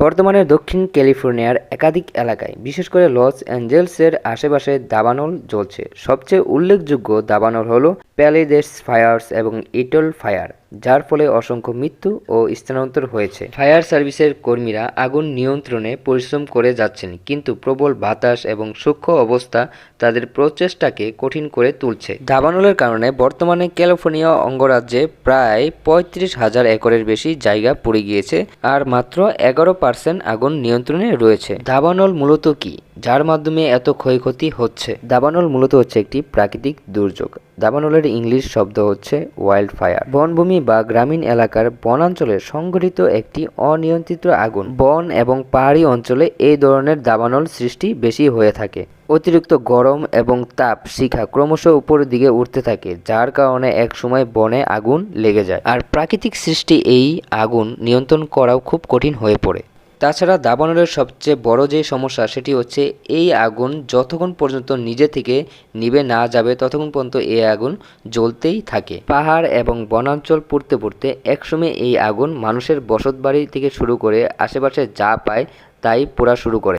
বর্তমানে দক্ষিণ ক্যালিফোর্নিয়ার একাধিক এলাকায়, বিশেষ করে লস অ্যাঞ্জেলসের আশেপাশে দাবানল জ্বলছে। সবচেয়ে উল্লেখযোগ্য দাবানল হলো প্যালিডেস ফায়ার্স এবং ইটল ফায়ার, যার ফলে অসংখ্য মৃত্যু ও স্থানান্তর হয়েছে। ফায়ার সার্ভিসের কর্মীরা আগুন নিয়ন্ত্রণে পরিশ্রম করে যাচ্ছেন, কিন্তু প্রবল বাতাস এবং সূক্ষ্ম অবস্থা তাদের প্রচেষ্টাকে কঠিন করে তুলছে। দাবানলের কারণে বর্তমানে ক্যালিফোর্নিয়া অঙ্গরাজ্যে প্রায় পঁয়ত্রিশ হাজার একরের বেশি জায়গা পড়ে গিয়েছে, আর মাত্র এগারো পার্সেন্ট আগুন নিয়ন্ত্রণে রয়েছে। দাবানল মূলত কি? যার মাধ্যমে এত ক্ষয়ক্ষতি হচ্ছে। দাবানল মূলত হচ্ছে একটি প্রাকৃতিক দুর্যোগ। দাবানলের ইংলিশ শব্দ হচ্ছে ওয়াইল্ড ফায়ার বনভূমি বা গ্রামীণ এলাকার বনাঞ্চলে সংঘটিত একটি অনিয়ন্ত্রিত আগুন। বন এবং পাহাড়ি অঞ্চলে এই ধরনের দাবানল সৃষ্টি বেশি হয়ে থাকে। অতিরিক্ত গরম এবং তাপ শিখা ক্রমশ উপরের দিকে উঠতে থাকে, যার কারণে এক সময় বনে আগুন লেগে যায়। আর প্রাকৃতিক সৃষ্টি এই আগুন নিয়ন্ত্রণ করাও খুব কঠিন হয়ে পড়ে। তাছাড়া দাবানলের সবচেয়ে বড় যে সমস্যা, সেটি হচ্ছে এই আগুন যতক্ষণ পর্যন্ত নিজে থেকে নিবে না যাবে, ততক্ষণ পর্যন্ত এই আগুন জ্বলতেই থাকে। পাহাড় এবং বনাঞ্চল পড়তে পড়তে একসময় এই আগুন মানুষের বসতবাড়ি থেকে শুরু করে আশেপাশে যা পায় তাই পোড়া শুরু করে।